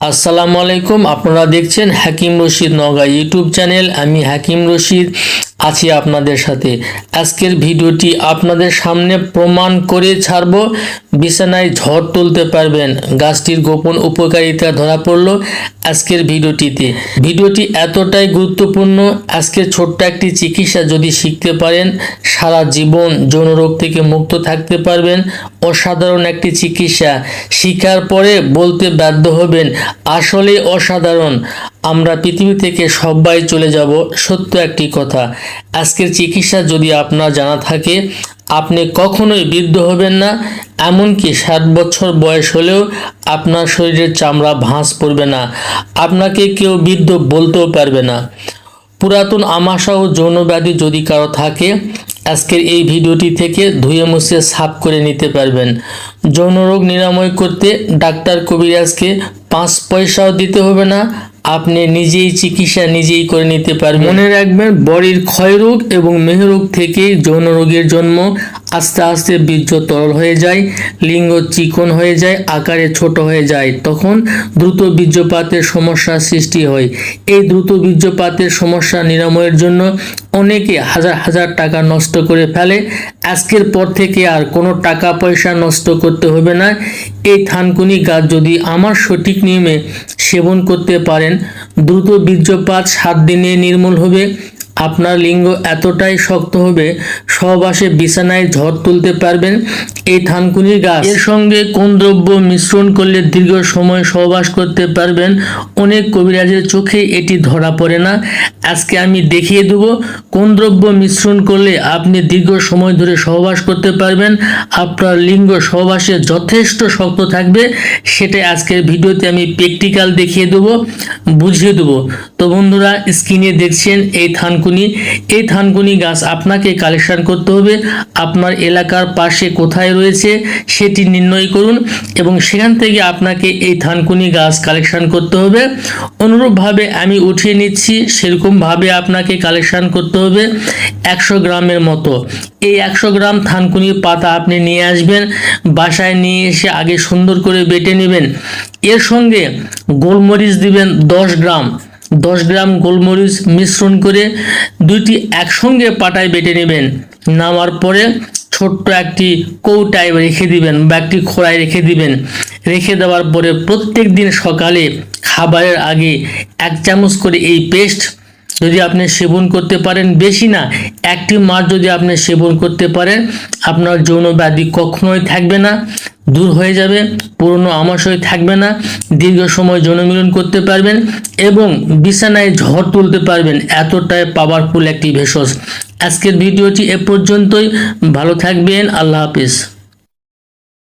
আসসালামু আলাইকুম। আপনারা দেখছেন হাকিম রশিদ নগা ইউটিউব চ্যানেল। আমি হাকিম রশিদ। আছি আপনাদের সাথে। আজকের ভিডিওটি আপনাদের সামনে প্রমাণ করে ছাড়ব। বিছানায় ঝড় তুলতে পারবেন। গাছটির গোপন উপকারিতা ধরা পড়ল আজকের ভিডিওটিতে। ভিডিওটি এতটাই গুরুত্বপূর্ণ আজকের ছোট্ট একটি চিকিৎসা যদি শিখতে পারেন, সারা জীবন যৌন রোগ থেকে মুক্ত থাকতে পারবেন। অসাধারণ একটি চিকিৎসা। শিখার পরে বলতে বাধ্য হবেন আসলে অসাধারণ। আমরা পৃথিবী থেকে সবাই চলে যাব, সত্য একটি কথা। আজকের চিকিৎসা যদি আপনার জানা থাকে, আপনি কখনোই বৃদ্ধ হবেন না, এমনকি সাত বছর বয়স হলেও আপনার শরীরের চামড়া ভাঁজ পড়বে না। আপনাকে কেউ বৃদ্ধ বলতেও পারবে না। পুরাতন আমাশা ও যৌনব্যাধি যদি কারও থাকে, আজকের এই ভিডিওটি থেকে ধুয়ে মুছে সাফ করে নিতে পারবেন। যৌন রোগ নিরাময় করতে ডাক্তার কবিরাজকে পাঁচ পয়সাও দিতে হবে না আপনি নিজেই চিকিৎসা নিজেই করে নিতে পারবেন। মনে রাখবেন, বডির ক্ষয়রোগ এবং মেহরোগ থেকে যৌন রোগের জন্ম আস্তে আস্তে বীর্য তরল হয়ে যায়, লিঙ্গ চিকন হয়ে যায়, আকারে ছোট হয়ে যায়। তখন দ্রুত বীর্যপাতের সমস্যার সৃষ্টি হয়। এই দ্রুত বীর্যপাতের সমস্যা নিরাময়ের জন্য অনেকে হাজার হাজার টাকা নষ্ট করে ফেলে। আজকের পর থেকে আর কোনো টাকা পয়সা নষ্ট করতে হবে না। এই থানকুনি গাছ যদি আমার সঠিক নিয়মে সেবন করতে পারেন, দ্রুত বীর্যপাত সাত দিনে নির্মূল হবে। আপনার লিঙ্গ এতটাই শক্ত হবে সহবাসে বিছানায় ঝড় তুলতে পারবেন। এই থানকুনির গাছ। এর সঙ্গে কোন দ্রব্য মিশ্রণ করলে দীর্ঘ সময় সহবাস করতে পারবেন? অনেক কবিরাজের চোখে এটি ধরা পড়ে না। আজকে আমি দেখিয়ে দেব কোন দ্রব্য মিশ্রণ করলে আপনি দীর্ঘ সময় ধরে সহবাস করতে পারবেন। আপনার লিঙ্গ সহবাসে যথেষ্ট শক্ত থাকবে। সেটাই আজকের ভিডিওতে আমি প্র্যাকটিক্যাল দেখিয়ে দেবো, বুঝিয়ে দেবো। তো বন্ধুরা, স্ক্রিনে দেখছেন এই থানকুনি এই থানকুনি গাছ আপনাকে কালেকশন করতে হবে। আপনার এলাকার পাশে কোথায় রয়েছে সেটি নির্ণয় করুন এবং সেখান থেকে আপনাকে এই থানকুনি গাছ কালেকশন করতে হবে। অনুরূপভাবে আমি উঠিয়ে নিচ্ছি, সেরকমভাবে আপনাকে কালেকশন করতে হবে একশো গ্রামের মতো। এই একশো গ্রাম থানকুনি পাতা আপনি নিয়ে আসবেন, বাসায় নিয়ে এসে আগে সুন্দর করে বেটে নেবেন। এর সঙ্গে গোলমরিচ দিবেন দশ গ্রাম। দশ গ্রাম গোলমরিচ মিশ্রণ করে দুইটি একসঙ্গে পাটায় বেটে নেবেন। নামার পরে ছোট্ট একটি কৌটায় রেখে দিবেন বা একটি খোড়ায় রেখে দিবেন। রেখে দেওয়ার পরে প্রত্যেক দিন সকালে খাবারের আগে এক চামচ করে এই পেস্ট যদি আপনি সেবন করতে পারেন, বেশি না, একটি মাস যদি আপনি সেবন করতে পারেন, আপনার যৌন ব্যাধি কখনোই থাকবে না, দূর হয়ে যাবে, পুরনো আমাশয় থাকবে না, দীর্ঘ সময় যৌনমিলন করতে পারবেন এবং বিছানায় ঝড় তুলতে পারবেন। এতটাই পাওয়ারফুল একটি ভেষজ। আজকের ভিডিওটি এ পর্যন্তই। ভালো থাকবেন। আল্লাহ হাফিজ।